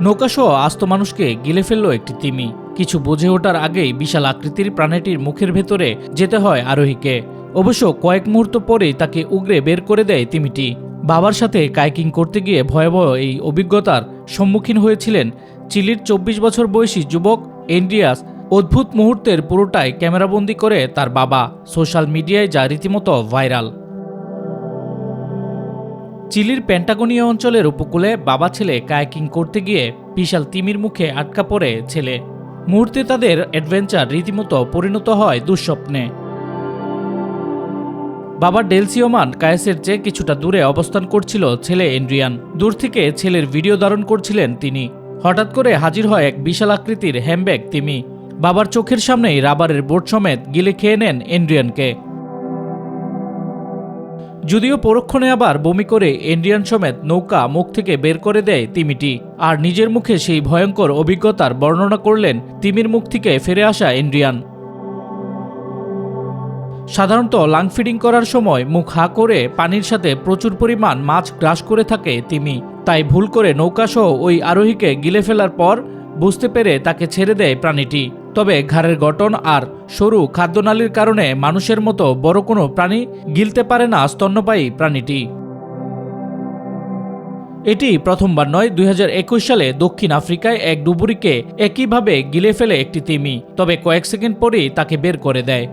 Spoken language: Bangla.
নৌকাসহ আস্ত মানুষকে গিলে ফেলল একটি তিমি। কিছু বুঝে ওঠার আগেই বিশাল আকৃতির প্রাণীটির মুখের ভেতরে যেতে হয় আরোহীকে। অবশ্য কয়েক মুহূর্ত পরেই তাকে উগরে বের করে দেয় তিমিটি। বাবার সাথে কাইকিং করতে গিয়ে ভয়াবহ এই অভিজ্ঞতার সম্মুখীন হয়েছিলেন চিলির চব্বিশ বছর বয়সী যুবক এন্ড্রিয়াস। অদ্ভুত মুহূর্তের পুরোটাই ক্যামেরাবন্দি করে তার বাবা। সোশ্যাল মিডিয়ায় যা রীতিমতো ভাইরাল। চিলির প্যান্টাগোনিয়া অঞ্চলের উপকূলে বাবা ছেলে কায়াকিং করতে গিয়ে বিশাল তিমির মুখে আটকা পড়ে ছেলে। মুহূর্তে তাদের অ্যাডভেঞ্চার রীতিমতো পরিণত হয় দুঃস্বপ্নে। বাবা ডেলসিওমান কায়েসের চেয়ে কিছুটা দূরে অবস্থান করছিল ছেলে এন্ড্রিয়ান। দূর থেকে ছেলের ভিডিও ধারণ করছিলেন তিনি। হঠাৎ করে হাজির হয় এক বিশাল আকৃতির হ্যামব্যাগ তিমি। বাবার চোখের সামনেই রাবারের বোর্ড সমেত গিলে খেয়ে নেন এন্ড্রিয়ানকে। যদিও পরক্ষণে আবার বমি করে এন্ড্রিয়ান সমেত নৌকা মুখ থেকে বের করে দেয় তিমিটি। আর নিজের মুখে সেই ভয়ঙ্কর অভিজ্ঞতার বর্ণনা করলেন তিমির মুখ থেকে ফিরে আসা এন্ড্রিয়ান সাধারণত লাং ফিডিং করার সময় মুখ হা করে পানির সাথে প্রচুর পরিমাণ মাছ গ্রাস করে থাকে তিমি। তাই ভুল করে নৌকাসহ ওই আরোহীকে গিলে ফেলার পর বুঝতে পেরে তাকে ছেড়ে দেয় প্রাণীটি। তবে ঘাড়ের গঠন আর সরু খাদ্যনালীর কারণে মানুষের মতো বড় কোনো প্রাণী গিলতে পারে না স্তন্যপায়ী প্রাণীটি। এটি প্রথমবার নয়, দুই সালে দক্ষিণ আফ্রিকায় এক ডুবুরিকে একইভাবে গিলে ফেলে একটি তিমি, তবে কয়েক সেকেন্ড পরেই তাকে বের করে দেয়।